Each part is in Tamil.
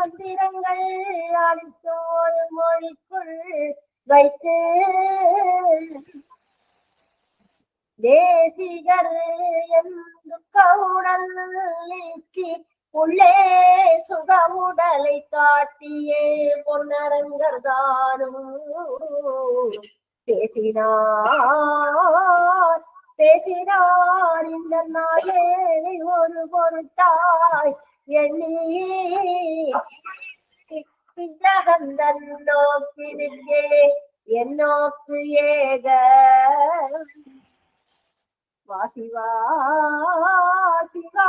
மந்திரங்கள் அளிக்கும் ஒரு மொழிக்குள் வைத்து தேசிகர் என் கவுடல் நீக்கி உள்ளே சுகமுடலை காட்டியே பொன்னரங்கர் தானும். பேசினார் பேசினார் இந்த நாளே ஒரு பொருட்டாய். எண்ணி நோக்கி நிற்கே என் நோக்கு ஏக. வாசிவா சிவா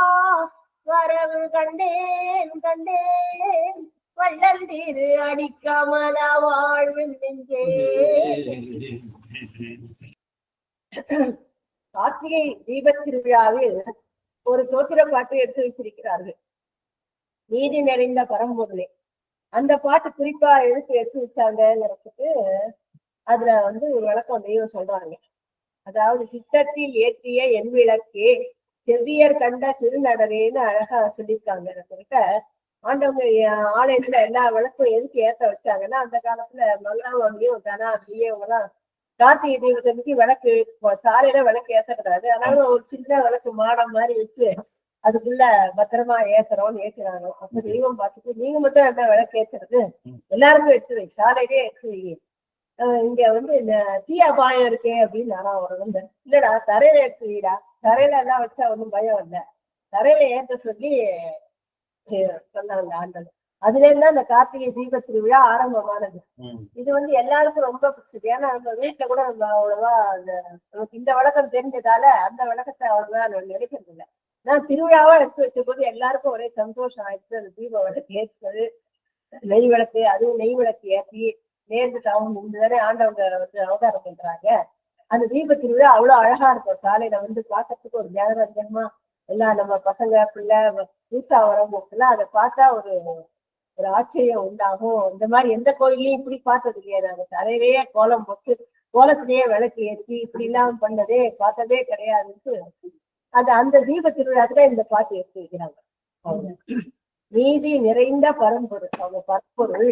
வரவு கண்டேன் கண்டேன். வள்ளல் திரு அடிக்கமல வாழ்வு நெஞ்சே கார்த்திகை தீபத் திருவிழாவில் ஒரு தோத்திர பாட்டு எடுத்து வச்சிருக்கிறார்கள். நீதி நிறைந்த பரம்பொருளே அந்த பாட்டு குறிப்பா எதுக்கு எடுத்து வச்சாங்கிறதுக்கு அதுல வந்து ஒரு விளக்கம் தெய்வம் சொல்றாங்க. அதாவது சித்தத்தில் ஏற்றிய என் விளக்கே செவ்வியர் கண்ட திருநடனேன்னு அழகா சொல்லியிருக்காங்க. கிட்ட ஆண்டவங்க ஆலயத்துல எல்லா விளக்கும் எதுக்கு ஏத்த வச்சாங்கன்னா அந்த காலத்துல மங்களாமியும் தனா இவங்கெல்லாம் கார்த்திகை தீபத்தன்னைக்கு விளக்கு சாலையில விளக்கு ஏத்தக்கூடாது அதனால ஒரு சின்ன விளக்கு மாடம் மாதிரி வச்சு அதுக்குள்ள பத்திரமா ஏத்துறோம்னு ஏத்துறாங்க அப்ப தெய்வம் பார்த்துட்டு நீங்க மட்டும் என்ன விளக்கு ஏத்துறது? எல்லாருக்கும் எடுத்து வை. சாலையிலே எடுத்து வை. இங்க வந்து இந்த தீ அபாயம் இருக்கே அப்படின்னு நானா ஒரு வந்து இல்லடா தரையில எடுத்து வைடா. தரையில எல்லாம் வச்சா ஒண்ணும் பயம் இல்ல. தரையில ஏத்த சொல்லி சொன்னாங்க ஆண்டவர் அதுல இருந்து அந்த கார்த்திகை தீப திருவிழா ஆரம்பமானது. இது வந்து எல்லாருக்கும் ரொம்ப பிடிச்சது. ஏன்னா நம்ம வீட்டுல கூட நம்ம அவ்வளவா அந்த நமக்கு இந்த வழக்கம் தெரிஞ்சதால அந்த வழக்கத்தை அவ்வளவா நினைக்கிறது இல்லை. நான் திருவிழாவா எடுத்து வச்சபோது எல்லாருக்கும் ஒரே சந்தோஷம். ஆயிடுச்சு அந்த தீப விளக்கு ஏற்றுறது நெய் விளக்கு அதுவும் நெய் விளக்கு ஏற்றி நேர்ந்து தவம் இந்த தானே ஆண்டவங்க வந்து அவதாரம் பண்றாங்க. அந்த தீப திருவிழா அவ்வளவு அழகா இருக்கும். சாலையில வந்து பார்க்கறதுக்கு ஒரு ஜனரஞ்சகமா எல்லாம் நம்ம பசங்க பிள்ளை புதுசா வரவங்களுக்குலாம் அதை பார்த்தா ஒரு ஒரு ஆச்சரியம் உண்டாகும். இந்த மாதிரி எந்த கோயிலையும் இப்படி பார்த்தது இல்லையா. நாங்க தலையிலேயே கோலம் போட்டு கோலத்திலேயே விளக்கு ஏற்றி இப்படி எல்லாம் பண்ணதே பார்த்ததே கிடையாதுன்னு அது அந்த தீப திருவிழாத்துல இந்த பாட்டு எடுத்து வைக்கிறாங்க அவங்க நீதி நிறைந்த பரம்பொருள் அவங்க பரம்பொருள்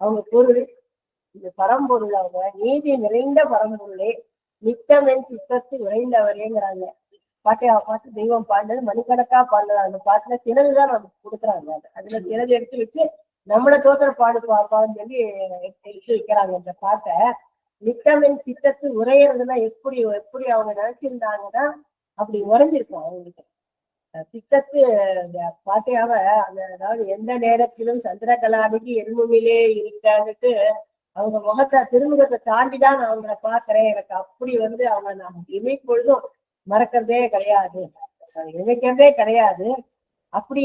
அவங்க பொருள் இந்த பரம்பொருள் அவங்க நீதி நிறைந்த பரம்பொருளே நித்தமென் சித்தத்து உறைந்தவரேங்கிறாங்க. பாட்டை பாட்டு தெய்வம் பாடினது மணிக்கணக்கா பாடுறாங்க அந்த பாட்டுல சிறகுதான் நமக்கு கொடுக்குறாங்க அது. அதுல சிறகு எடுத்து வச்சு நம்மள தோத்திர பாடு பாப்பான்னு சொல்லி எடுத்து வைக்கிறாங்க இந்த பாட்டை. நித்தமென் சித்தத்து உரையிறதுனா எப்படி எப்படி அவங்க நினைச்சிருந்தாங்கன்னா அப்படி உறைஞ்சிருக்கும் அவங்களுக்கு சித்தத்து இந்த பாட்டையாவ அந்த அதாவது எந்த நேரத்திலும் சந்திரகலாநிதி எல்முமிலே இருக்கான்னுட்டு அவங்க முகத்தை திருமுகத்தை தாண்டிதான் நான் அவங்கள பாக்குறேன் எனக்கு அப்படி வந்து அவங்க நான் இமைப்பொழுதும் மறக்கிறதே கிடையாது. இமைக்கிறதே கிடையாது. அப்படி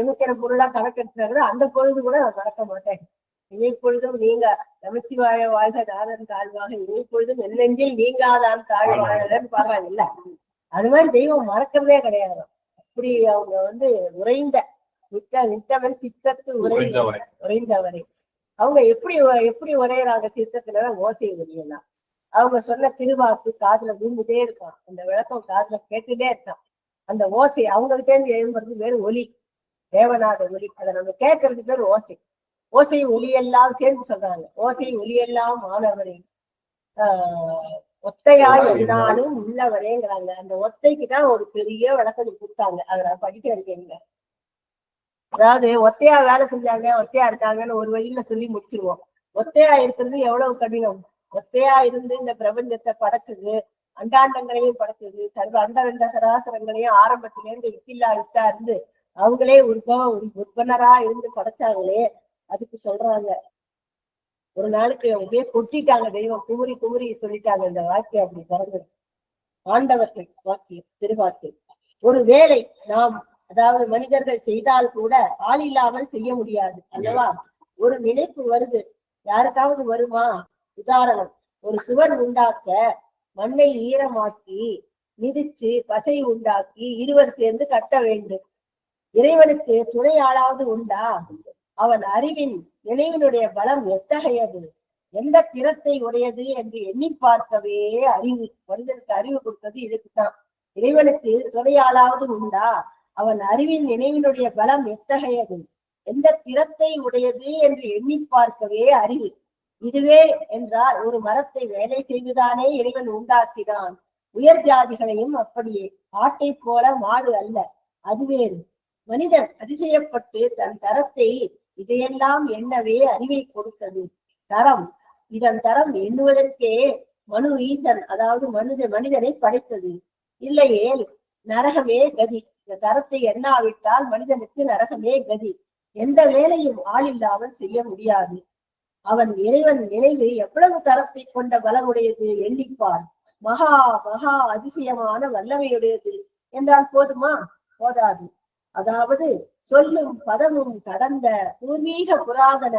இமைக்கிற பொருளா கணக்கெடுத்துறது அந்த பொழுது கூட நான் மறக்க மாட்டேன். இமைப்பொழுதும் நீங்க நமச்சிவாய வாழ்க நாதன் தாழ்வாக. இமைப்பொழுதும் என்னெஞ்சில் நீங்காதான் தாழ்வாழன்னு பாடுறாங்கல்ல அது மாதிரி தெய்வம் மறக்கிறதே கிடையாது. அப்படி அவங்க வந்து உறைந்த நித்த நித்தவன் சித்தத்து உறைந்த உறைந்தவரை. அவங்க எப்படி எப்படி உரையறாங்க சித்தத்துல ஓசை வெளியெல்லாம் அவங்க சொன்ன திருவாக்கு காதுல விழுந்துட்டே இருக்கான். அந்த விளக்கம் காதுல கேட்டுட்டே இருக்கான். அந்த ஓசை அவங்ககிட்ட இருந்து எழும்புறது பேர் ஒலி. தேவநாத ஒலி. அதை நம்ம கேட்கறது பேர் ஓசை. ஓசை ஒலியெல்லாம் சேர்ந்து சொல்றாங்க. ஓசை ஒலியெல்லாம் மாணவரே. ஆஹ் ஒத்தையாய் என்னாலும் உள்ளவரேங்கிறாங்க. அந்த ஒத்தைக்கு தான் ஒரு பெரிய விளக்கம் கொடுத்தாங்க. அதை நான் படிக்க இருக்கேங்க அதாவது ஒத்தையா வேலை செஞ்சாங்க ஒத்தையா இருக்காங்கன்னு ஒரு வழியில சொல்லி முடிச்சிருவோம். ஒத்தையா இருக்கிறது எவ்வளவு கடினம்? ஒத்தையா இருந்து இந்த பிரபஞ்சத்தை படைச்சது அண்டாண்டங்களையும் படைச்சது சர்வ அண்டரண்ட சராசரங்களையும் ஆரம்பத்திலேருந்து வித்தில்லா வித்தா இருந்து அவங்களே உற்ப உற்பனரா இருந்து படைச்சாங்களே அதுக்கு சொல்றாங்க. ஒரு நாளுக்கு அப்படியே கொட்டிட்டாங்க தெய்வம். குமுறி குமுறி சொல்லிட்டாங்க இந்த வாக்கியம் அப்படி பிறந்தது ஆண்டவர்கள் வாக்கியம் திருவாக்கியம் ஒரு வேலை நாம் அதாவது மனிதர்கள் செய்தால் கூட ஆள் இல்லாமல் செய்ய முடியாது அல்லவா? ஒரு நினைப்பு வருது. யாருக்காவது வருமா? உதாரணம் ஒரு சுவர் உண்டாக்க மண்ணை ஈரமாக்கி மிதிச்சு பசை உண்டாக்கி இருவர் சேர்ந்து கட்ட வேண்டும். இறைவனுக்கு துணை ஆளாவது உண்டா? அவன் அறிவின் நினைவினுடைய பலம் எத்தகையது? எந்த திறத்தை உடையது என்று எண்ணி பார்க்கவே அறிவு மனிதனுக்கு அறிவு கொடுத்தது இதுக்குதான் இறைவனுக்கு துணையாளாவது உண்டா? அவன் அறிவின் நினைவினுடைய பலம் எத்தகையது? எந்த திறத்தை உடையது என்று எண்ணி பார்க்கவே அறிவு. இதுவே என்றால் ஒரு மரத்தை வேலை செய்துதானே இறைவன் உண்டாக்கினான். உயர் ஜாதிகளையும் அப்படியே ஆட்டை போல மாடு அல்ல. அது வேறு. மனிதன் அதிசயப்பட்டு தன் தரத்தை இதையெல்லாம் எண்ணவே அறிவை கொடுத்தது. தரம். இதன் தரம் எண்ணுவதற்கே மனு ஈசன் அதாவது மனித மனிதனை படைத்தது. இல்லையேல் நரகமே கதி. இந்த தரத்தை எண்ணாவிட்டால் மனிதனுக்கு நரகமே கதி. எந்த வேலையும் ஆள் இல்லாமல் செய்ய முடியாது. அவன் இறைவன் நினைவு எவ்வளவு தரத்தை கொண்ட பலமுடையது எண்ணிப்பார் மகா மகா அதிசயமான வல்லமையுடையது. என்றால் போதுமா? போதாது. அதாவது சொல்லும் பதமும் கடந்த பூர்வீக புராதன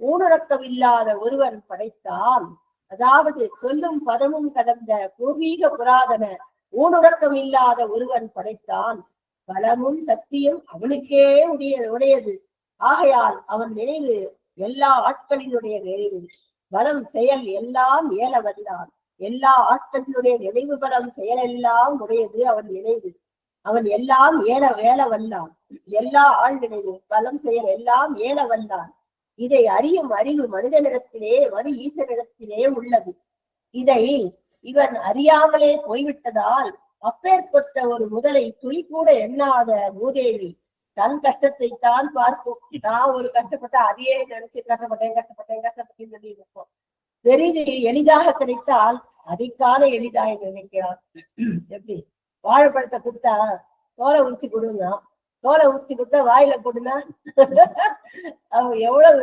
ஊனரக்கமில்லாத ஒருவன் படைத்தான். அதாவது சொல்லும் பதமும் கடந்த பூர்வீக புராதன ஊனுறக்கம் இல்லாத ஒருவன் படைத்தான். பலமும் சக்தியும் அவனுக்கே உடைய உடையது. ஆகையால் அவன் நினைவு எல்லா ஆட்களினுடைய நினைவு. பலம் செயல் எல்லாம் ஏல வந்தான் எல்லா ஆட்களினுடைய நினைவு பலம் செயலெல்லாம் உடையது அவன் நினைவு. அவன் எல்லாம் ஏல வேல வந்தான். எல்லா ஆள் நினைவு பலம் செயல் எல்லாம் ஏல வந்தான். இதை அறியும் அறிவு மனிதனிடத்திலே மறு ஈசனிடத்திலே உள்ளது. இதை இவன் அறியாமலே போய்விட்டதால் அப்பேற்பட்ட ஒரு முதலை துளி கூட எண்ணாத மூதேவி தன் கஷ்டத்தை தான் பார்க்கும். நான் ஒரு கஷ்டப்பட்ட அதையே நினைச்சு கஷ்டப்பட்டேன் கஷ்டப்பட்டேன் கஷ்டப்பட்டேன் சொல்லி இருப்போம் பெரிது எளிதாக கிடைத்தால் அதைக்கான எளிதாக நினைக்கிறான். எப்படி? வாழைப்பழத்தை கொடுத்தா தோலை உரிச்சு கொடுங்க தோலை உரிச்சு கொடுத்தா வாயில கொடுனா அவங்க எவ்வளவு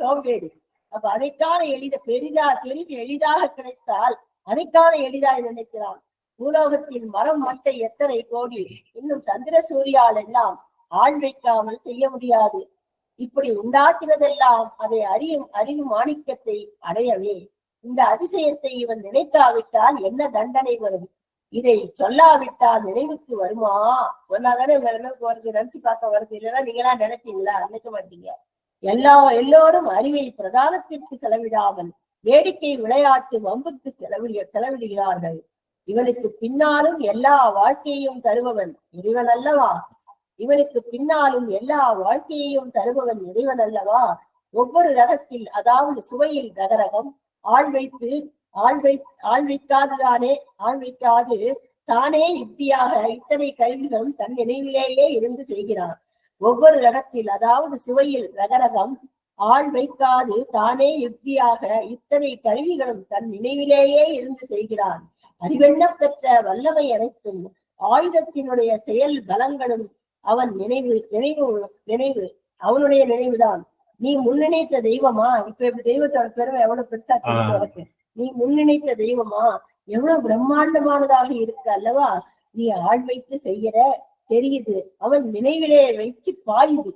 சோம்பேறி. அப்ப அதைக்கான எளித பெரிதா பெரிது எளிதாக கிடைத்தால் அதைக்கான எளிதாக நினைக்கிறான். பூலோகத்தின் மரம் மட்டை எத்தனை கோடி? இன்னும் சந்திர சூரியால் எல்லாம் ஆள் வைக்காமல் செய்ய முடியாது. இப்படி உண்டாக்கினதெல்லாம் அதை அறியும் அறிவு மாணிக்கத்தை அடையவே. இந்த அதிசயத்தை இவன் நினைக்காவிட்டால் என்ன தண்டனை வரும்? இதை சொல்லாவிட்டால் நினைவுக்கு வருமா? சொன்னாதானே நினைவுக்கு வருது நினைச்சு பார்க்க வருது. இல்லைன்னா நீங்களா நினைப்பீங்களா? நினைக்க மாட்டீங்க. எல்லா எல்லோரும் அறிவை பிரதானத்திற்கு செலவிடாமல் வேடிக்கை விளையாட்டு வம்புக்கு செலவிட செலவிடுகிறார்கள். இவனுக்கு பின்னாலும் எல்லா வாழ்க்கையையும் தருபவன் இறைவன் அல்லவா? இவனுக்கு பின்னாலும் எல்லா வாழ்க்கையையும் தருபவன் இறைவன் அல்லவா? ஒவ்வொரு ரகத்தில் அதாவது சுவையில் ரகரகம் ஆள் வைத்து ஆள் வை ஆள் வைக்காதுதானே ஆள் வைக்காது தானே யுக்தியாக இத்தனை கருவிகளும் தன் நினைவிலேயே இருந்து செய்கிறான் ஒவ்வொரு ரகத்தில் அதாவது சுவையில் ரகரகம் ஆள் வைக்காது தானே யுக்தியாக இத்தனை கருவிகளும் தன் நினைவிலேயே இருந்து செய்கிறான் அறிவெண்ணப் பெற்ற வல்லமை அனைத்தும் ஆயுதத்தினுடைய செயல் பலங்களும் அவன் நினைவு நினைவு நினைவு அவனுடைய நினைவுதான். நீ முன்னினைத்த தெய்வமா? இப்ப இப்ப தெய்வத்தோட பெருமை எவ்வளவு பெருசா தெரியும் நீ முன்னினைத்த தெய்வமா? எவ்வளவு பிரம்மாண்டமானதாக இருக்கு அல்லவா? நீ ஆள் வைத்து செய்யற தெரியுது. அவன் நினைவிலே வைத்து பாயுது.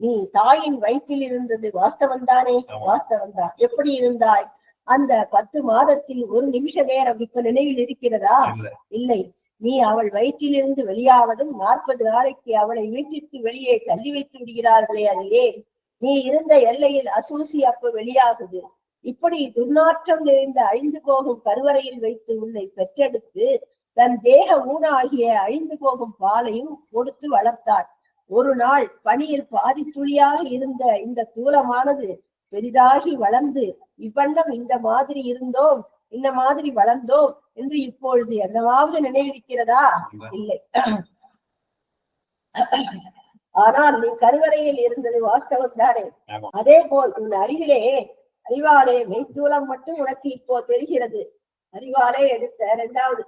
நீ தாயின் வயிற்றில் இருந்தது வாஸ்தவம் தானே. வாஸ்தவம் தான் எப்படி இருந்தாய்? அந்த பத்து மாதத்தில் ஒரு நிமிஷ நேரம் இப்ப நினைவில் இருக்கிறதா? இல்ல. இல்லை. நீ அவள் வயிற்றிலிருந்து வெளியாவதும் நாற்பது நாளைக்கு அவளை வீட்டிற்கு வெளியே தள்ளி வைத்து விடுகிறார்களே அது ஏன் நீ இருந்த எல்லையில் அசூசி அப்ப வெளியாகுது. இப்படி துர்நாற்றம் நிறைந்த அழிந்து போகும் கருவறையில் வைத்து உன்னை பெற்றெடுத்து தன் தேக ஊனாகிய அழிந்து போகும் பாலையும் கொடுத்து வளர்த்தாள் ஒரு நாள் பனியில் பாதி துளியாக இருந்த இந்த தூலமானது பெரிதாகி வளர்ந்து இவ்வண்ணம் இந்த மாதிரி இருந்தோம் இந்த மாதிரி வளர்ந்தோம் என்று இப்பொழுது என்னவாவது நினைவிருக்கிறதா இல்ல. ஆனால் நீ கருவறையில் இருந்தது வாஸ்தவம் தானே. அதே போல் உன் அறிவிலே அறிவாலே மெய்த்தூலம் மட்டும் உனக்கு இப்போ தெரிகிறது. அறிவாலே எடுத்த இரண்டாவது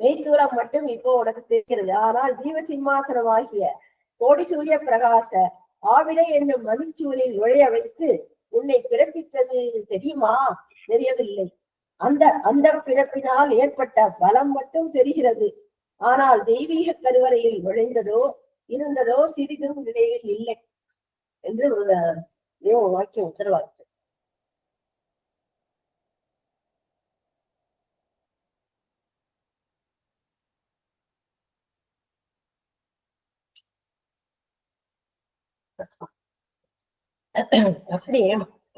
மெய்த்தூலம் மட்டும் இப்போ உனக்கு தெரிகிறது. ஆனால் ஜீவ சிம்மாசனமாகிய கோடி சூரிய பிரகாச ஆவிடை என்னும் மதிச்சூரில் நுழைய வைத்து உன்னை பிறப்பித்தது தெரியுமா? தெரியவில்லை. அந்த அந்த பிறப்பினால் ஏற்பட்ட பலம் மட்டும் தெரிகிறது. ஆனால் தெய்வீக கருவறையில் நுழைந்ததோ இருந்ததோ சிறிதும் நினைவில் இல்லை. என்று ஒரு தேவ வாக்கியம் உத்தரவாக்கு அப்படி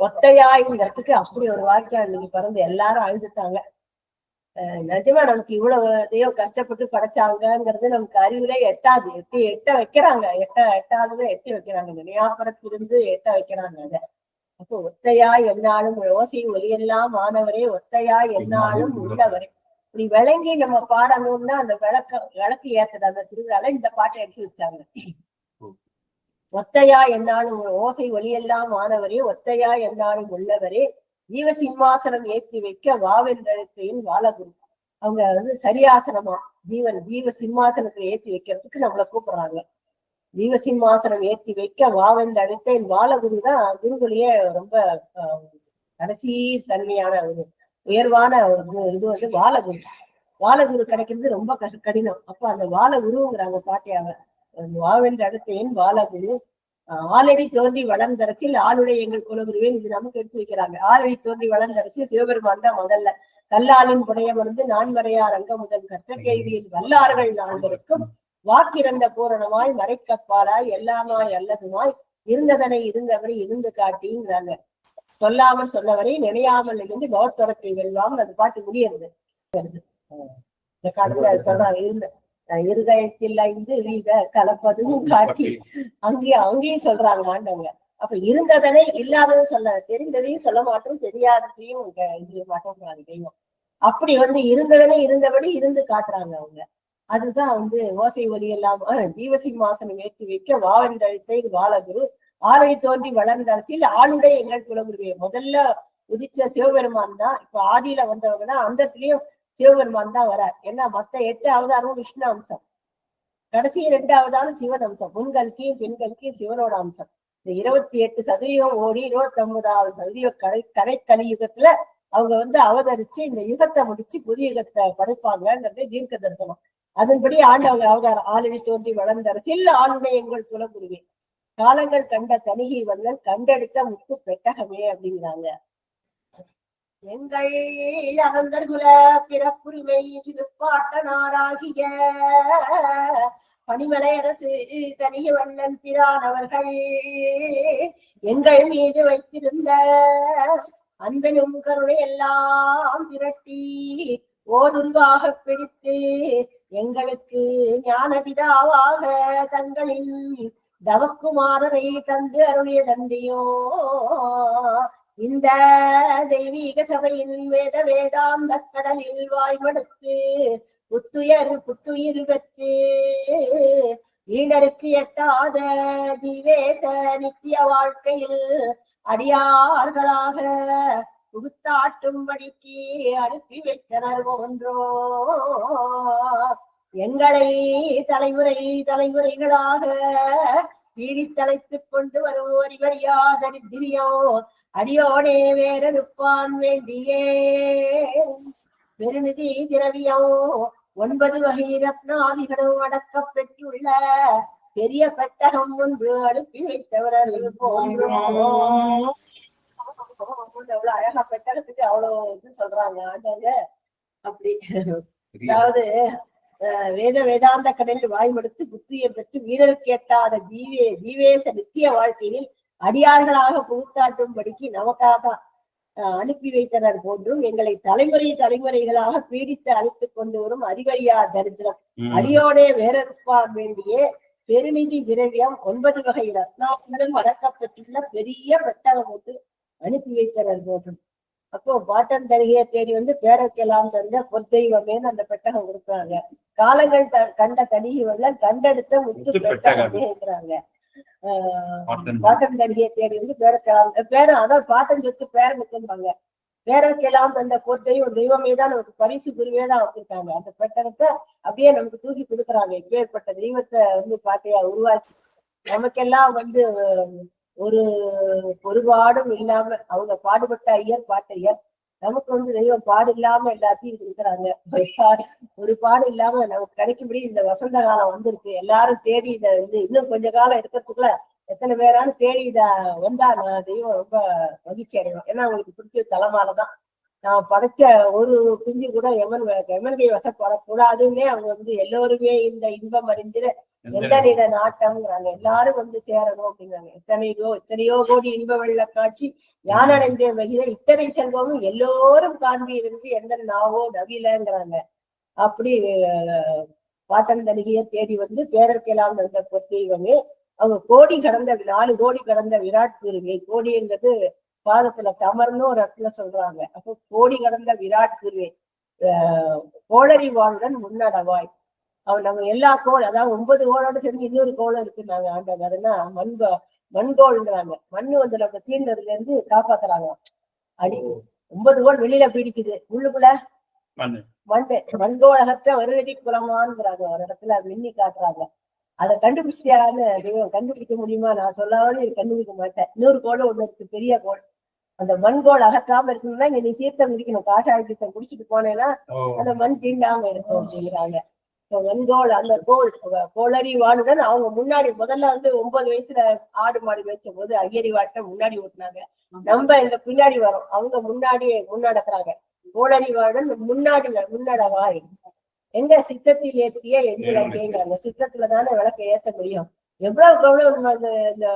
ஒத்தையாய்ங்கிறதுக்கு அப்படி ஒரு வாக்கியம் இன்னைக்கு பிறந்து எல்லாரும் அழுதுட்டாங்க。நிஜமா நமக்கு இவ்வளவு தெய்வம் கஷ்டப்பட்டு படைச்சாங்கங்கிறது நமக்கு அறிவிலே எட்டாது. எட்டி எட்ட வைக்கிறாங்க. எட்ட எட்டாததை எட்டி வைக்கிறாங்க. நினையாபுரத்திலிருந்து எட்ட வைக்கிறாங்க அத. அப்போ ஒத்தையா என்னாலும் ஓசை ஒலியெல்லாம் மாணவரே ஒத்தையா என்னாலும் உள்ளவரே இப்படி விளங்கி நம்ம பாடணும்னா அந்த விளக்க விளக்கு ஏத்துற அந்த திருவிழால இந்த பாட்டை எடுத்து வச்சாங்க. ஒத்தையா என்னாலும் ஓசை ஒலியெல்லாம் மாணவரே ஒத்தையா என்னாலும் உள்ளவரே ஜீவ சிம்மாசனம் ஏற்றி வைக்க வாவென்றழைத்தையும் வாலகுரு அவங்க வந்து சரியாசனமா ஜீவன் ஜீவ சிம்மாசனத்தை ஏற்றி வைக்கிறதுக்கு நம்மளை கூப்பிடுறாங்க. ஜீவ சிம்மாசனம் ஏற்றி வைக்க வாவென்று அழைத்த என் வாலகுரு தான் குருகுலியே ரொம்ப கடைசி தன்மையான ஒரு உயர்வான ஒரு இது வந்து வாலகுரு வாலகுரு கிடைக்கிறது ரொம்ப கடினம். அப்ப அந்த வாலகுருங்கிறாங்க பாட்டியாவ வாவென்று அடுத்தேன் வாலகுரு ஆலடி தோன்றி வளர்ந்தரசில் ஆளுடைய எங்கள் குலகுருவேன் இது நமக்கு எடுத்து வைக்கிறாங்க. ஆலடி தோன்றி வளர்ந்தரசில் சிவபெருமான் தான் முதல்ல. கல்லாலின் புடையமர்ந்து நான்மறையார் அங்க முதல் கற்ற கேள்வியில் வல்லார்கள் நான்கருக்கும் வாக்கிறந்த பூரணமாய் மறைக்கப்பாலாய் எல்லாமாய் அல்லதுமாய் இருந்ததனை இருந்தவரை இருந்து காட்டிங்கிறாங்க. சொல்லாமல் சொன்னவரை நினையாமல் இருந்து பௌத்தரத்தை வெல்வாம் அது பாட்டு முடியறது. இந்த காலத்துல சொல்றாங்க இருந்த இருதயத்தில் ஐந்து வீத கலப்பதும் காட்டி அங்கேயும் அங்கேயும் சொல்றாங்க ஆண்டவங்க. அப்ப இருந்ததனை இல்லாததும் சொல்ல தெரிந்ததையும் சொல்ல மாட்டோம் தெரியாததையும் இங்க இது மாட்டோங்கிறாங்க தெய்வம். அப்படி வந்து இருந்ததனை இருந்தபடி இருந்து காட்டுறாங்க அவங்க. அதுதான் வந்து ஓசை ஒலி எல்லாம் ஜீவசிம்மாசனம் ஏற்றி வைக்க வாவென்றழைத்தை வாலகுரு ஆரை தோன்றி வளர்ந்த அரசில் ஆளுடைய எங்கள் குலகுருவே. முதல்ல உதிச்ச சிவபெருமான் தான் இப்ப ஆதியில வந்தவங்க தான் அந்தத்திலயும் சிவபெருமான் தான் வரார். ஏன்னா மத்த எட்டு அவதாரமும் விஷ்ணு அம்சம். கடைசி ரெண்டு அவதாரம் சிவன் அம்சம். முன்கல்கியும் பின்கல்கியும் சிவனோட அம்சம். இந்த இருபத்தி எட்டு சதவீதம் ஓடி இருபத்தி ஒன்பதாவது சதவீதம் கடை கடை யுகத்துல அவங்க வந்து அவதரிச்சு இந்த யுகத்தை முடிச்சு புதிய யுகத்தை படைப்பாங்கன்றது தீர்க்க தரிசனம். அதன்படி ஆண்டவங்க அவதாரம் ஆளுநை தோன்றி வளர்ந்த அரசில் ஆளுநை குலகுருவே. காலங்கள் கண்ட தனிகை வந்தல் கண்டெடுத்த முத்து பெட்டகமே அப்படிங்கிறாங்க. எங்கள் அகந்தர்குல பிறப்புரிமை திருப்பாட்டனாராகிய பனிமலை அரசு தனிக வண்ணன் பிரானவர்கள் எங்கள் மீது வைத்திருந்த அன்பனும் கருணை எல்லாம் திரட்டி ஓருருவாக பிடித்து எங்களுக்கு ஞானபிதாவாக தங்களின் தவக்குமாரரை தந்து அருளிய தண்டியோ இந்த தெய்வீக சபையின் வேத வேதாந்த கடலில் வாய்மடுத்து புத்துயர் புத்துயிர் பெற்று ஈடருக்கு எட்டாத ஜீவேச நித்திய வாழ்க்கையில் அடியார்களாக புகுத்தாட்டும்படிக்கு அனுப்பி வைத்தனர் ஒன்றோ. எங்களை தலைமுறை தலைமுறைகளாக பீடித்தலைத்துக் கொண்டு வருவோர் அறிவறியா தரித்திரியோ? அடியோடே வேறறுப்பான் வேண்டியே. பெருநிதி திரவியம் ஒன்பது வகை ரத்னாதிகளும் அடக்கப் பெற்றுள்ள பெரிய பெட்டகம் ஒன்று அனுப்பி வைத்தவர்கள் போன்றோம் அவ்வளவு அழகா பெட்டகத்துக்கு அவ்வளவு இது சொல்றாங்க. ஆண்டாங்க அப்படி. அதாவது வேத வேதாந்த கடலில் வாய்மடுத்து புத்தியை பெற்று வீரருக்கு எட்டாத தீவே தீவேச நித்திய வாழ்க்கையில் அடியார்களாக புகுத்தாட்டும்படிக்கு நமக்காக அனுப்பி வைத்தனர் போன்றும் எங்களை தலைமுறை தலைமுறைகளாக பீடித்து அழைத்துக் கொண்டு வரும் அறிவறியா தரித்திரம். அடியோடே வேறறுப்பார் வேண்டிய பெருநிதி திரவியம் ஒன்பது வகை ரத்னாக்களும் அடக்கப்பட்டுள்ள பெரிய பெட்டகம் ஒன்று அனுப்பி வைத்தனர் போன்றும். அப்போ பாட்டன் தருகையை தேடி வந்து பேரக்கெல்லாம் தந்த பொற்தெய்வமேன்னு அந்த பெட்டகம் கொடுக்குறாங்க. காலங்கள் கண்ட தனிகை வரல கண்டெடுத்த முத்து பெட்டகமே. இருக்கிறாங்க பாட்டன் தருகையை தேடி வந்து பேரக்கெல்லாம் பேரன் அதான் பாட்டன் சொத்து பேரனுக்கும்பாங்க பேரக்கெல்லாம் தந்த பொற்தெய்வம் தெய்வமே தான் நமக்கு பரிசு குருவே தான் வச்சிருக்காங்க. அந்த பெட்டகத்தை அப்படியே நமக்கு தூக்கி கொடுக்குறாங்க. இப்பேற்பட்ட தெய்வத்தை வந்து பாட்டையா உருவாக்கி நமக்கெல்லாம் வந்து ஒரு பொறுபாடும் இல்லாம அவங்க பாடுபட்ட ஐயர் பாட்டையர் நமக்கு வந்து தெய்வம் பாடு இல்லாம எல்லாத்தையும் கொடுக்குறாங்க. ஒரு பாடு- ஒரு பாடு இல்லாம நமக்கு கிடைக்கும்படி இந்த வசந்த காலம் வந்திருக்கு. எல்லாரும் தேடி இத வந்து இன்னும் கொஞ்ச காலம் இருக்கிறதுக்குள்ள எத்தனை பேரானு தேடி இத வந்தா நான் தெய்வம் ரொம்ப மகிழ்ச்சி அடைவோம் ஏன்னா அவங்களுக்கு பிடிச்ச தலைமாலதான் நான் படைச்ச ஒரு குஞ்சு கூட எமன் எமன்கை வசப்படக்கூடாதுன்னே அவங்க வந்து எல்லோருமே இந்த இன்பம் அறிஞ்சிட எந்தனிட நாட்டம்ங்கிறாங்க. எல்லாரும் வந்து சேரணும் அப்படிங்கிறாங்க. எத்தனையோ எத்தனையோ கோடி இன்ப வெள்ள காட்சி யானடைந்தே மகிழ இத்தனை செல்வமும் எல்லோரும் காண்பீர் என்று எந்த நாவோ நவிலங்கிறாங்க. அப்படி பாட்டன் தனிகையை தேடி வந்து பேரற்கெல்லாம் வந்த பொத்தெய்வமே அவங்க கோடி கடந்த நாலு கோடி கடந்த விராட் குருவே கோடிங்கிறது பாதத்துல தமர்னு ஒரு இடத்துல சொல்றாங்க. அப்போ கோடி கடந்த விராட் குருவே கோளரி வாழ்டன் முன்னடவாய். அவன் நம்ம எல்லா கோள் அதாவது ஒன்பது கோளோட சேர்ந்து இன்னொரு கோலம் இருக்குன்னாங்க ஆண்டவங்க அதுனா மண்கோ மண்கோள்ங்கிறாங்க மண்ணு வந்து நம்ம தீண்டதுல இருந்து காப்பாத்துறாங்க. அடி ஒன்பது கோள் வெளியில பிடிக்குது. உள்ளுக்குள்ள? மண்ணு. மண்கோளகற்ற வருவதி குலமான்ங்கிறாங்க ஒரு இடத்துல மின்னி காட்டுறாங்க. அதை கண்டுபிடிச்சியான்னு தெய்வம் கண்டுபிடிக்க முடியுமா? நான் சொல்லாமலே கண்டுபிடிக்க மாட்டேன். இன்னொரு கோள் ஒண்ணு இருக்கு பெரிய கோள். அந்த மண்கோள் அகற்றாம இருக்கணும்னா இங்க நீ தீர்த்தம் குடிக்கணும் காஷாய தீர்த்தம் குடிச்சிட்டு போனேன்னா அந்த மண் தீண்டாம இருக்கும் அப்படிங்கிறாங்க. வெண்கோள் அந்த கோல் கோளரி வானுடன் அவங்க முன்னாடி முதல்ல வந்து ஒன்பது வயசுல ஆடு மாடு மேய்ச்சும் போது ஐயரி வாட்டை முன்னாடி ஓட்டினாங்க. நம்ம இந்த பின்னாடி வரோம். அவங்க முன்னாடி முன்னடக்குறாங்க. கோளரி வானுடன் முன்னாடி முன்னடவாய் எங்க சித்தத்தில் ஏற்றிய என் விளக்கேங்கிறாங்க சித்தத்துல தானே விளக்க ஏத்த முடியும். எவ்வளவுக்கு எவ்வளவு நம்ம இந்த இந்த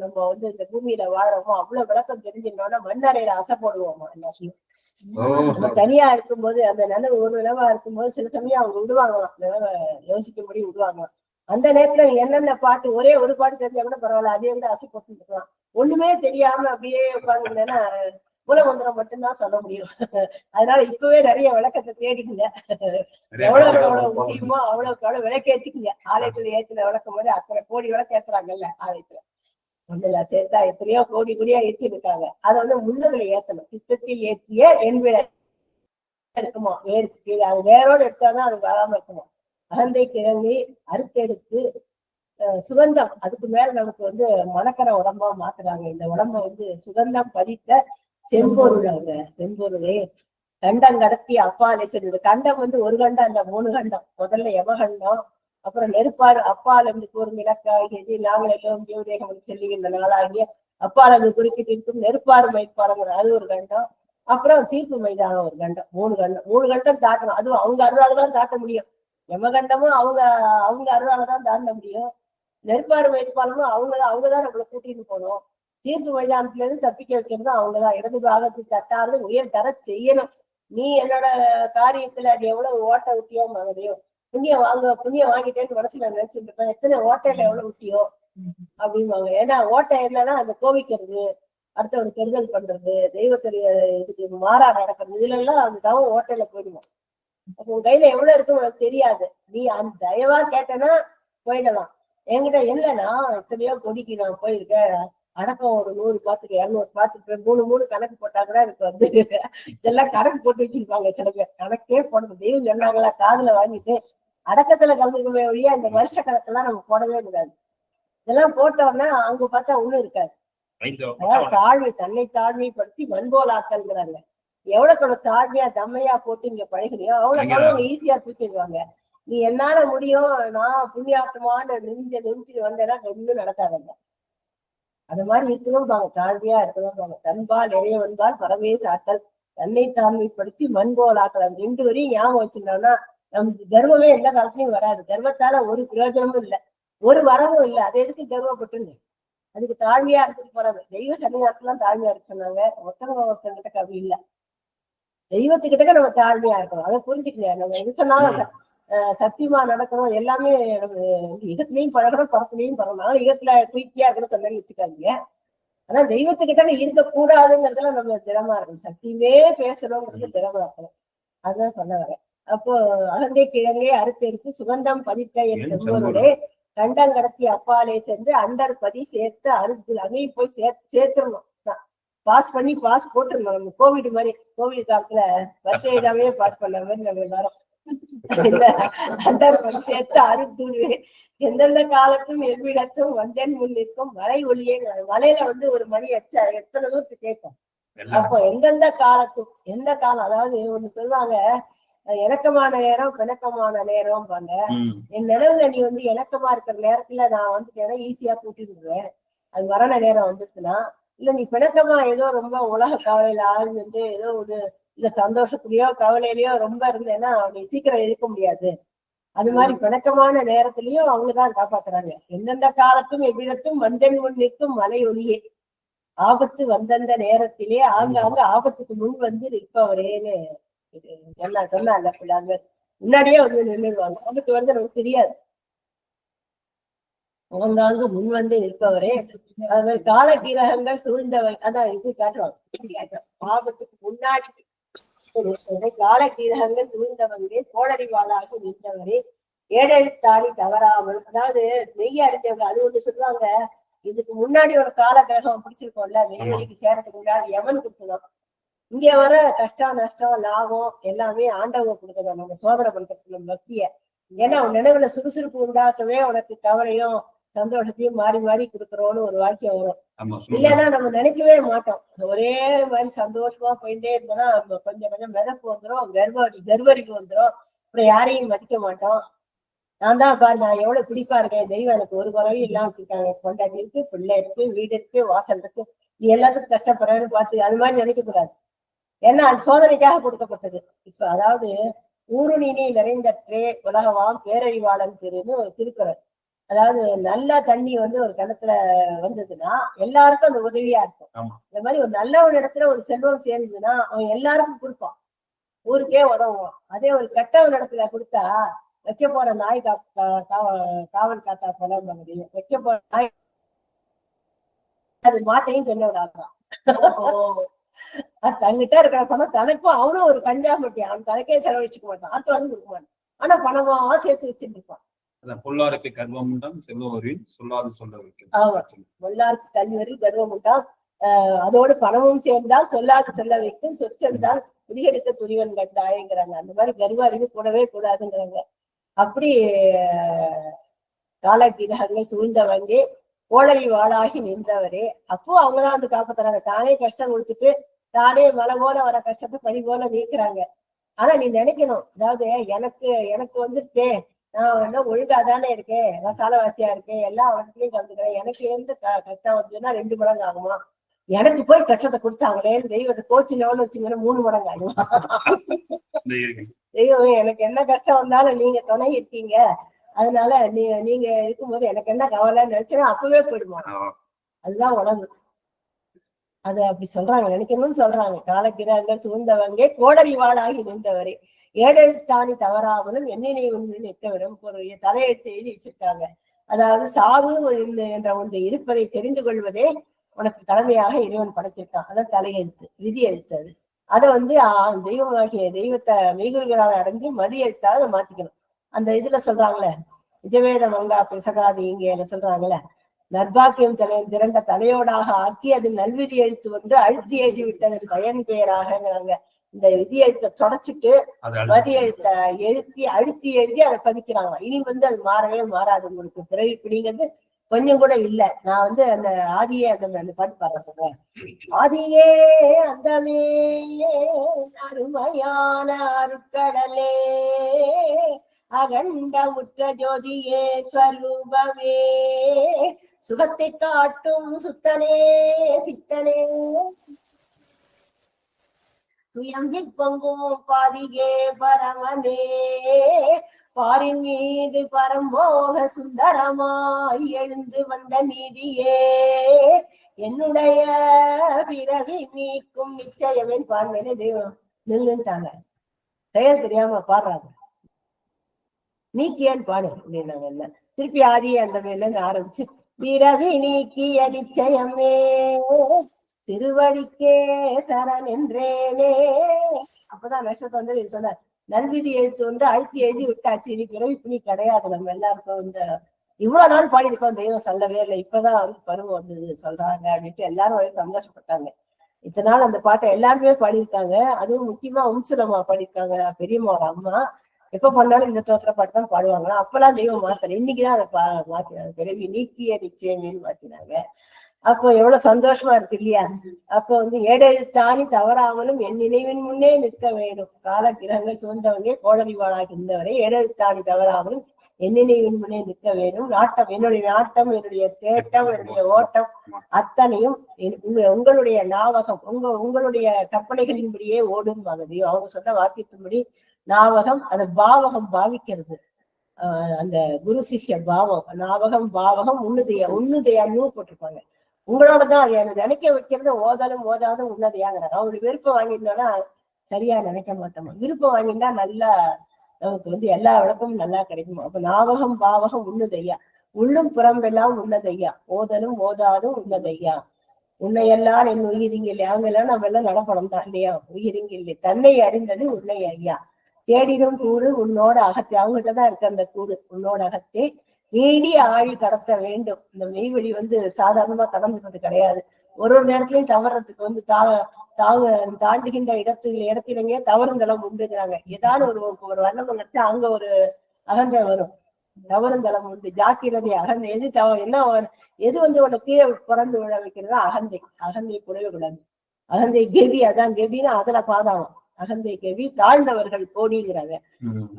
நம்ம வந்து இந்த பூமியில வாழறோமோ அவ்வளவு விளக்கம் தெரிஞ்சிருந்தோம்னா மண்ணறையில அசை போடுவோமா எல்லாத்தையும். ஓ, நம்ம தனியா இருக்கும்போது அந்த நிலவு ஒரு நிலவா இருக்கும்போது சில சமயம் அவங்க விடுவாங்களாம். நிலவை யோசிக்கும்படி விடுவாங்களாம். அந்த நேரத்துல என்னென்ன பாட்டு ஒரே ஒரு பாட்டு தெரிஞ்சா கூட பரவாயில்ல அதே விட அசை போட்டு இருக்கலாம் ஒண்ணுமே தெரியாம அப்படியே உட்காந்துருந்தேன்னா மூலமந்திரம் மட்டும்தான் சொல்ல முடியும். அதனால இப்பவே நிறைய விளக்கத்தை தேடிக்குங்க. பாட்டு எவ்வளவு முடியுமோ அவ்வளவுக்கு எவ்வளவு விளக்கேத்திக்குங்க. ஆலயத்துல ஏத்துல விளக்கம் போது அத்தனை கோடி விளக்கு ஏத்துறாங்கல்ல ஆலயத்துல ஒண்ணுல சேர்த்தா எத்தனையோ கோடி கோடியா ஏத்தி இருக்காங்க அதை வந்து முன்னதுல ஏத்தணும். சித்தத்தில் ஏற்றிய என் விளக்கு இருக்குமா? வேறு கீழே அது வேரோடு எடுத்தாதான் அது வராம இருக்குமா? அகந்தை கிழங்கி அறுத்தெடுத்து சுகந்தம். அதுக்கு மேல நமக்கு வந்து மணக்கிற உடம்பா மாத்துறாங்க. இந்த உடம்ப வந்து சுகந்தம் பதித்த செம்பொருள் அவங்க செம்பொருளே கண்டம் கடத்தி அப்பாலே சொல்லுது கண்டம் வந்து ஒரு கண்டம் அந்த மூணு கண்டம். முதல்ல யமகண்டம் அப்புறம் நெருப்பாறு அப்பால் என்று கூறும் இலக்காகியது நாங்கள் எல்லோரும் தேவதேகம் செல்லுகின்ற நாளாகிய அப்பால் என்று குறுக்கிட்டு இருக்கும் நெருப்பாறு மைப்பாருங்கிற அது ஒரு கண்டம். அப்புறம் தீர்ப்பு மைதானம் ஒரு கண்டம் மூணு கண்டம். மூணு கண்டம் தாட்டணும். அதுவும் அவங்க அருளாலதான் தாட்ட முடியும். எமகண்டமும் அவங்க அவங்க அருளாலதான் தாண்ட முடியும். நெருப்பாறு மைப்பாலமும் அவங்க அவங்க தான் நம்மளை கூட்டிட்டு போகணும். தீர்ப்பு மைதானத்துல இருந்து தப்பிக்க வைக்கிறது அவங்கதான். இடது பாகத்தை தட்டாவது உயர் தர செய்யணும். நீ என்னோட காரியத்துல அது எவ்வளவு ஓட்ட விட்டியோ மகதையோ புண்ணியம் வாங்க புண்ணியம் வாங்கிட்டேன்னு மனசுல நினைச்சிட்டு இருப்பேன். எத்தனை ஓட்டையில எவ்வளவு விட்டியோ அப்படிம்பாங்க. ஏன்னா ஓட்டை என்னன்னா அந்த கோவிக்கிறது அடுத்தவனுக்கு கெடுதல் பண்றது தெய்வத்துடைய இதுக்கு மாறா நடக்கிறது இதுல எல்லாம் அந்த தவம் ஓட்டையில போயிடுவோம் அப்போ உன் கையில எவ்வளவு இருக்கு உனக்கு தெரியாது. நீ அந்த தயவா கேட்டனா போயிடலாம். என்கிட்ட இல்லைன்னா எத்தனையோ கொடிக்கு நான் போயிருக்கேன். அடக்கம் ஒரு நூறு பாத்துக்கு இருநூறு பாத்துக்கு மூணு மூணு கணக்கு போட்டா கூட எனக்கு வந்து இதெல்லாம் கணக்கு போட்டு வச்சிருப்பாங்க சில பேர். கணக்கே போடணும். தெய்வம் சொன்னாங்களா காதுல வாங்கிட்டு அடக்கத்துல கலந்துக்கவே ஒழிய இந்த வருஷ கணக்கெல்லாம் நம்ம போடவே கூடாது. இதெல்லாம் போட்டோம்னா அங்க பார்த்தா ஒண்ணும் இருக்காது. அதாவது தாழ்மை தன்னை தாழ்மைப்படுத்தி மண்போலாக்கல்ங்கிறாங்க எவ்வளவு கூட தாழ்மையா தம்மையா போட்டு இங்க பழகினியோ அவ்வளவு ஈஸியா தூக்கிடுவாங்க. நீ என்னால முடியும் நான் புண்ணியாத்மான்னு நிமிஞ்ச நிமிச்சு வந்தேன்னா ஒண்ணும் நடக்காதுங்க. அது மாதிரி இருக்கணும் பாங்க தாழ்மையா இருக்கணும் பாங்க. தன்பால் இறைவன்பால் பரமே சாத்தல் தன்னை தாழ்மைப்படுத்தி மண்போலாக்கலாம் ரெண்டு வரையும் ஞாபகம் வச்சிருந்தோம்னா நமக்கு கர்வமே எல்லா காலத்துலயும் வராது. கர்வத்தால ஒரு பிரயோஜனமும் இல்லை. ஒரு வரமும் இல்லை. அதை எதுக்கு கர்வப்பட்டுங்க அதுக்கு தாழ்மையா இருந்துட்டு போறாங்க. தெய்வ சன்னிதானத்துல தாழ்மையா இருக்கு சொன்னாங்க. ஒருத்தவங்க ஒருத்தங்கிட்ட அப்படி இல்ல. தெய்வத்துக்கிட்ட நம்ம தாழ்மையா இருக்கணும். அதை புரிஞ்சுக்கல நம்ம எது சொன்னாலும் சத்தியமா நடக்கணும். எல்லாமே நம்ம யுகத்திலையும் பழகணும் பரத்துலையும் பழகணும் யுகத்துல குயிக்கியா இருக்கணும் சொன்னாலும் வச்சுக்காதீங்க. ஆனா தெய்வத்துக்கிட்ட இருக்க கூடாதுங்கிறதுல நம்ம திடமா இருக்கணும். சத்தியமே பேசணுங்கிறது திடமா இருக்கணும். அதுதான் சொல்ல வரேன். அப்போ அகந்தை கிழங்கே அறுத்தெடுத்து சுகந்தம் பதித்த என் செம்பொருளே கண்டம் கடத்தி அப்பாலே சென்று அண்டர் பதி சேர்த்து அறுத்து அங்கேயும் போய் சேர் சேர்த்துடணும். பாஸ் பண்ணி பாஸ் போட்டுருணும் நம்ம கோவிட் மாதிரி கோவிட் காலத்துல வருஷ இதாவே பாஸ் பண்ண மாதிரி நம்ம எல்லாரும். சேர்த்து எந்தெந்த காலத்தும் எவ்விடத்தும் வந்தேன் முன் நிற்கும் மலை ஒளியே மலையில வந்து ஒரு மணி அடிச்சா எத்தனை தூரத்துக்கு கேட்கும்? அப்போ எந்தெந்த காலத்தும் எந்த காலம் அதாவது ஒண்ணு சொல்லுவாங்க இணக்கமான நேரம் பிணக்கமான நேரம் ம், என் நினைவுல நீ வந்து இணக்கமா இருக்கிற நேரத்துல நான் வந்துட்டேன்னா ஈஸியா கூட்டிடுவேன் அது மரண நேரம் வந்துச்சுன்னா இல்ல நீ பிணக்கமா ஏதோ ரொம்ப உலக கவலையில ஆழ்ந்துட்டு ஏதோ ஒரு இல்ல சந்தோஷத்துலயோ கவலையிலயோ ரொம்ப இருந்தேன்னா நீ சீக்கிரம் இருக்க முடியாது. அது மாதிரி பிணக்கமான நேரத்திலயும் அவங்கதான் காப்பாத்துறாங்க. எந்தெந்த காலத்தும் எவ்விடத்தும் வந்தன் முன் நிற்கும் மலை ஒளியே. ஆபத்து வந்தந்த நேரத்திலே ஆங்காங்க ஆபத்துக்கு முன் வந்து நிற்பவரேன்னு எல்லாம் சொன்னாங்க பிள்ளாங்க. முன்னாடியே வந்து நின்றுடுவாங்க. ஆபத்து வந்து நமக்கு தெரியாது. ஆங்காங்கு முன் வந்து நிற்பவரே. அது கால கிரகங்கள் சூழ்ந்தவை. அதான் இது காட்டுவாங்க. ஆபத்துக்கு முன்னாடி நிற்பவரே, கால கிரகங்கள் சூழ்ந்தவங்களே நின்றவரே ஏடெழுத்தாணி தவறாமல் அதாவது மெய்ய அறிஞ்சவங்க அது ஒண்ணு சொல்லுவாங்க. இதுக்கு முன்னாடி ஒரு கால கிரகம் பிடிச்சிருக்கோம்ல மெய்வெளிக்கு சேரத்துக்கு முன்னாடி எவன் கொடுத்ததான் இங்க வர கஷ்டம் நஷ்டம் லாபம் எல்லாமே ஆண்டவங்க கொடுக்கதான் நம்ம சோதனை பண்றதுக்கு நம்ம பக்திய. ஏன்னா உன் நினைவுல சுறுசுறுப்பு உண்டாக்கவே உனக்கு கவலையும் சந்தோஷத்தையும் மாறி மாறி கொடுக்குறோம்னு ஒரு வாக்கியம் வரும். இல்லைன்னா நம்ம நினைக்கவே மாட்டோம். ஒரே மாதிரி சந்தோஷமா போயிட்டே இருந்தோம்னா கொஞ்சம் கொஞ்சம் மிதப்பு வந்துடும் கர்வரி கர்வரிக்கு வந்துடும் அப்புறம் யாரையும் மதிக்க மாட்டோம். நான் தான் பாரு நான் எவ்வளவு பிடிப்பா இருக்கேன். தெய்வம் எனக்கு ஒரு குறவையும் இல்லாம வச்சிருக்காங்க. கொண்டாடி இருக்கு பிள்ளை இருக்கு வீடு இருக்கு வாசல் இருக்கு. நீ எல்லாத்துக்கும் கஷ்டப்படுறேன்னு பார்த்து அது மாதிரி நினைக்க கூடாது ஏன்னா அது சோதனைக்காக கொடுக்கப்பட்டது. இப்ப அதாவது ஊருணினி நிறைந்தற்றே உலகவாம் பேரறிவாளன் திருன்னு ஒரு திருக்குறள். அதாவது நல்ல தண்ணி வந்து ஒரு கிணத்துல வந்ததுன்னா எல்லாருக்கும் அந்த உதவியா இருக்கும். இந்த மாதிரி ஒரு நல்லவன் இடத்துல ஒரு செல்வம் சேர்ந்ததுன்னா அவன் எல்லாருக்கும் கொடுப்பான். ஊருக்கே உதவுவான். அதே ஒரு கெட்டவன் இடத்துல கொடுத்தா வைக்க போற நாய் கா காவல் காத்தா பழம் முடியும். வைக்க போற நாய் அது மாட்டையும் சொன்ன விடாதான் அது தங்கிட்ட இருக்கிற பணம் தனக்கும் அவனும் ஒரு கஞ்சாமட்டி அவன் தனக்கே செலவழிச்சுக்க மாட்டான். ஆத்தவனும் கொடுக்க மாட்டான். ஆனா பணமா சேர்த்து வச்சுட்டு இருப்பான் பொல்லாருக்கு கர்வம் உண்டாம் செல்வரின் சொல்லாது சொல்ல ஆமா. வைக்கும் கல்வரி கர்வம் உண்டாம். அதோடு பணமும் சேர்ந்தால் சொல்லாது சொல்ல வைக்கும். சொற்சென்றால் புரியெடுக்க துணிவன் கண்டாயங்கிறாங்க அந்த மாதிரி கர்வ அறிவு கூடவே கூடாதுங்கிறாங்க. அப்படி காலகிரகங்கள் சூழ்ந்தவங்க கோழவி வாழாகி நின்றவரே. அப்போ அவங்கதான் வந்து காப்பாத்துறாங்க தானே கஷ்டம் கொடுத்துட்டு தானே மலை போல வர கஷ்டத்தை பணி போல நீக்குறாங்க. ஆனா நீ நினைக்கணும். அதாவது எனக்கு எனக்கு வந்துட்டே நான் வந்து ஒழுங்கா தானே இருக்கேன் நான் காலவாசியா இருக்கேன் எல்லா வளர்ச்சிலையும் கலந்துக்கிறேன். எனக்கு க- கஷ்டம் வந்ததுன்னா ரெண்டு மடங்கு ஆகுமா? எனக்கு போய் கஷ்டத்தை கொடுத்தாங்களேன்னு தெய்வத்தை கோச்சினோன்னு வச்சுங்கன்னா மூணு மடங்கு ஆகுமா? தெய்வமே எனக்கு என்ன கஷ்டம் வந்தாலும் நீங்க துணை இருக்கீங்க. அதனால நீ நீங்க இருக்கும்போது எனக்கு என்ன கவலைன்னு நினைச்சேன்னா அப்பவே போயிடுமா. அதுதான் உணவு அது அப்படி சொல்றாங்க நினைக்கணும்னு சொல்றாங்க. காலக்கிரகங்கள் சூழ்ந்தவங்க கோடரி வாழாகி நின்றவரே ஏழெழுத்தாணி தவறாமலும் எண்ணினை ஒன்று நிற்கவரும் ஒரு தலையெழுத்து எழுதி வச்சிருக்காங்க. அதாவது சாவு என்ற ஒன்று இருப்பதை தெரிந்து கொள்வதே உனக்கு கடமையாக இறைவன் படைச்சிருக்கான் அதான் தலையெழுத்து விதி எழுத்து அது. அதை வந்து தெய்வமாகிய தெய்வத்தை மெய்குருகளால் அடைஞ்சு மதி எழுத்தாக மாத்திக்கணும். அந்த இதுல சொல்றாங்களே நிஜவேத மங்கா பிசகாது இங்க சொல்றாங்களே நற்பாக்கியம் தலை திரண்ட தலையோடாக ஆக்கி அது நல்விதி எழுத்து ஒன்று அழுத்தி எழுதி விட்டதன் பயன் பெயராகங்கிறாங்க. இந்த விதி எழுத்தை தொடச்சிட்டு. மதி எழுத்த எழுத்தி அழுத்தி எழுதி அதை பதிக்கிறாங்க. இனி வந்து அது மாறவே மாறாது உங்களுக்கு. பிறவி பிடிங்கிறது கொஞ்சம் கூட இல்ல. நான் வந்து அந்த ஆதியே அந்த அந்த பாட்டு பாடுறேன். ஆதியே அந்தமே அருமையான அருட்கடலே அகண்ட முற்ற ஜோதியே ஸ்வரூபமே சுகத்தை காட்டும் சுத்தனே சித்தனே. சுயம் பொங்கும் பாதிகே பரமனே. பாரின் மீது பரம்போக சுந்தரமாய் எழுந்து வந்த நீதியே. என்னுடைய பிறவி நீக்கும் நிச்சயமே பாடுவேனே தெய்வம். நின்றுட்டாங்க செயல் தெரியாம பாடுறாங்க. நீக்கியான்னு பாடு அப்படின்னாங்க என்ன. திருப்பி ஆதியே அந்த மேல ஆரம்பிச்சு பிறவி நீக்கிய நிச்சயமே திருவடிக்கே சரண் என்றேனே. அப்பதான் நஷ்டத்தை வந்து சொன்னார். நல்விதி எழுத்து வந்து அழுத்தி எழுதி விட்டாச்சு. இனி பிறவி புனி கிடையாது. நம்ம எல்லாருக்கும் இந்த இவ்வளவு நாள் பாடியிருக்கோம். தெய்வம் சொல்லவே இல்லை. இப்பதான் வந்து பருவம் வந்து சொல்றாங்க அப்படின்ட்டு எல்லாரும் சந்தோஷப்பட்டாங்க. இத்தனை நாள் அந்த பாட்டை எல்லாருமே பாடியிருக்காங்க. அதுவும் முக்கியமா உம்சுலமா பாடியிருக்காங்க. பெரியம்மாவோட அம்மா. எப்ப பண்ணாலும் இந்த தோத்திர பாட்டு தான் பாடுவாங்களா? அப்பெல்லாம் தெய்வம் மாத்தல. இன்னைக்குதான் அதை பா மாத்தினாங்க. பிறவி நீக்கிய நிச்சயமேன்னு மாத்தினாங்க. அப்போ எவ்வளவு சந்தோஷமா இருக்கு இல்லையா? அப்போ வந்து ஏடெழுத்தாணி தவறாமலும் என் நினைவின் முன்னே நிற்க வேண்டும். கால கிரகங்கள் சூழ்ந்தவங்க கோடரிவாளாக இருந்தவரை ஏடெழுத்தாணி தவறாமலும் என் நினைவின் முன்னே நிற்க வேண்டும். நாட்டம் என்னுடைய நாட்டம் என்னுடைய தேட்டம் என்னுடைய ஓட்டம் அத்தனையும் உங்களுடைய நாவகம் உங்க உங்களுடைய கற்பனைகளின்படியே ஓடும் மகதியும் அவங்க சொன்ன வாக்கியத்தின்படி நாவகம் அது பாவகம் பாவிக்கிறது. ஆஹ் அந்த குரு சிஷ்ய பாவம் ஞாபகம் பாவகம் உன்னுதையா உன்னுதையான்னு போட்டிருப்பாங்க. உங்களோட தான் அது. எனக்கு நினைக்க வைக்கிறது ஓதாலும் ஓதாதும் உன்னதையாங்கிறாங்க அவங்களுக்கு விருப்பம் வாங்கிட்டோம்னா சரியா நினைக்க மாட்டோம்? விருப்பம் வாங்கிட்டா நல்லா நமக்கு வந்து எல்லா விளக்கமும் நல்லா கிடைக்கும்? அப்ப ஞாபகம் பாவகம் உன்னதையா. உள்ளும் புறம்பெல்லாம் உன்னதையா. ஓதலும் ஓதாதும் உன்னதையா. உன்னையெல்லாம் என் உயிரிங்கில்லை. அவங்க எல்லாம் நம்ம எல்லாம் நடப்படம் தான் இல்லையா? உயிரிங்கில்லை. தன்னை அறிந்தது உன்னை ஐயா தேடிடும் கூடு உன்னோட அகத்தை அவங்ககிட்ட தான் இருக்கு அந்த கூடு. உன்னோட அகத்தை நீடி ஆழி கடத்த வேண்டும். இந்த மெய்வெளி வந்து சாதாரணமா கடந்துக்கிறது கிடையாது. ஒரு ஒரு நேரத்திலயும் தவறதுக்கு வந்து தா தாவ தாண்டுகின்ற இடத்துல இடத்திலங்க தவறுந்தளம் உண்டுங்கிறாங்க. ஏதாவது ஒரு ஒரு வண்ணம் கட்டு அங்க ஒரு அகந்தை வரும். தவறுந்தளம் உண்டு. ஜாக்கிரதை அகந்தை. எது தவ என்ன எது வந்து உன்னை கீழே புறந்து விழ வைக்கிறதா அகந்தை. அகந்தை குறைய கூடாது. அகந்தை கெவி அதான் கெவினா அதுல பாதாளம். அகந்தை கெவி தாழ்ந்தவர்கள் கோடிங்கிறாங்க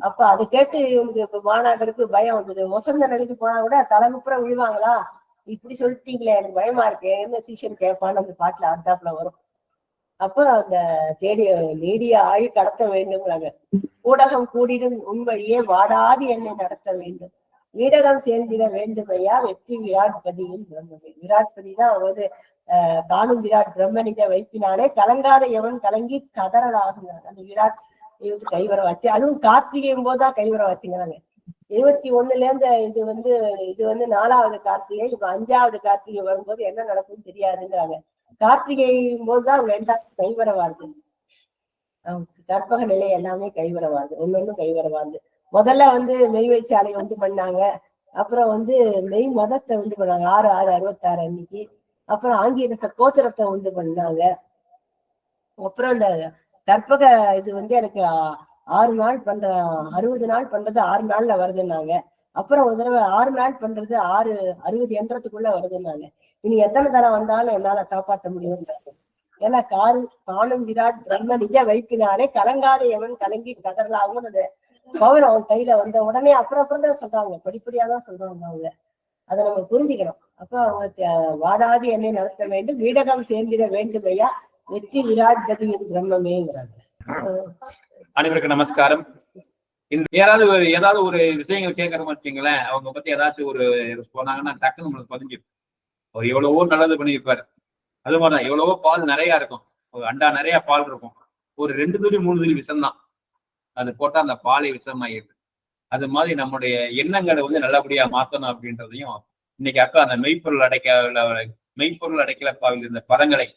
அப்ப அதை கேட்டு இவங்களுக்கு இப்ப மாணாக்கருக்கு பயம் வந்தது. வசந்த நிலைக்கு போனா கூட தலைமுப்புறம் விழுவாங்களா? இப்படி சொல்லிட்டீங்களே எனக்கு பயமா இருக்கு என்ன சீஷன் கேட்பான்னு அந்த பாட்டுல அடுத்தாப்புல வரும். அப்ப அந்த தேடிய நீடிய ஆழி கடத்த வேண்டுங்கிறாங்க ஊடகம் கூடிடும் உண்வழியே வாடாது என்னை நடத்த வேண்டும். வீடகம் சேர்ந்திட வேண்டுமையா வெற்றி விராட்பதியின் விராட்பதி தான் வந்து காணும் விராட் பிரம்மனித வைப்பினாலே கலங்காத எவன் கலங்கி கதறலாகுங்கிறாங்க அந்த விராட் இது கைவர வச்சு அதுவும் கார்த்திகையும் போதுதான் கைவர வச்சுங்கிறாங்க இருபத்தி ஒண்ணுல இருந்து இது வந்து இது வந்து நாலாவது கார்த்திகை இப்ப அஞ்சாவது கார்த்திகை வரும்போது என்ன நடக்கும்னு தெரியாதுங்கிறாங்க. கார்த்திகையும் போதுதான் வேண்டாம் கைவரவாது கற்பக நிலை எல்லாமே கைவரவாது ஒன்னொன்னு கைவரவாது முதல்ல வந்து மெய்வைச்சாலை வந்து பண்ணாங்க. அப்புறம் வந்து மெய் மதத்தை உண்டு பண்ணாங்க. ஆறு ஆறு அறுபத்தாறு அன்னைக்கு. அப்புறம் ஆங்கிலத்த கோச்சரத்தை உண்டு பண்ணாங்க. அப்புறம் இந்த கற்பக இது வந்து எனக்கு ஆறு நாள் பண்ற அறுபது நாள் பண்றது ஆறு நாள்ல வருதுன்னாங்க. அப்புறம் ஒரு தடவை ஆறு நாள் பண்றது ஆறு அறுபது எண்ணத்துக்குள்ள வருதுன்னாங்க. இனி எத்தனை தடவை வந்தாலும் என்னால காப்பாற்ற முடியும்ன்றாங்க. ஏன்னா காரு காணும் விராட் பிரம்ம நிஜ வைப்பினாலே கலங்காத எவன் கலங்கி கதறலாகும் அந்த பவன் அவன் கையில வந்த உடனே அப்புறம் அப்புறம் தான் சொல்றாங்க. படிப்படியா தான் சொல்றாங்க அவங்க. அதை நம்ம புரிஞ்சுக்கணும். அப்போ அவங்க வாடாது என்னை நடத்த வேண்டும். வீடகம் சேர்ந்திட வேண்டும் ஐயா வெற்றி விராட் கதியின் பிரம்மமேங்கிறாங்க. அனைவருக்கும் நமஸ்காரம். இந்த ஏதாவது ஒரு ஏதாவது ஒரு விஷயங்கள் கேட்கறோம் வச்சுங்களேன் அவங்க பத்தி ஏதாச்சும் ஒரு போனாங்கன்னா டக்குன்னு நம்மளுக்கு பதிஞ்சிடும் அவர் எவ்வளவோ நல்லது பண்ணியிருப்பாரு. அது மாதிரிதான் எவ்வளவோ பால் நிறைய இருக்கும். ஒரு அண்டா நிறைய பால் இருக்கும். ஒரு ரெண்டு துளி மூணு துளி விஷம் தான் அது போட்டா அந்த பாலை விஷமாயிருது அது மாதிரி நம்முடைய எண்ணங்களை வந்து நல்லபடியா மாத்தணும் அப்படின்றதையும் இன்னைக்கு அக்கா அந்த மெய்ப்பொருள் அடைக்க மெய்ப்பொருள் அடைக்கலப்பாவில் இருந்த பதங்களை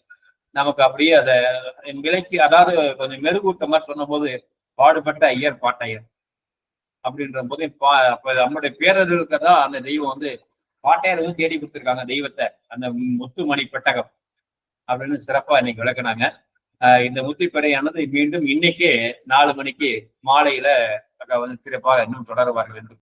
நமக்கு அப்படியே அதை விலைக்கு அதாவது கொஞ்சம் மெருகூட்டமா சொன்னபோது பாடுபட்ட ஐயர் பாட்டையர் அப்படின்ற போது பா நம்முடைய பேரர்களுக்கு தான் அந்த தெய்வம் வந்து பாட்டையர் வந்து தேடி கொடுத்துருக்காங்க தெய்வத்தை அந்த முத்துமணி பெட்டகம் அப்படின்னு சிறப்பா இன்னைக்கு விளக்குனாங்க. இந்த முத்திப்படையானது மீண்டும் இன்னைக்கே நாலு மணிக்கு மாலையில அக்கா வந்து சிறப்பாக இன்னும் தொடருவார்கள் என்று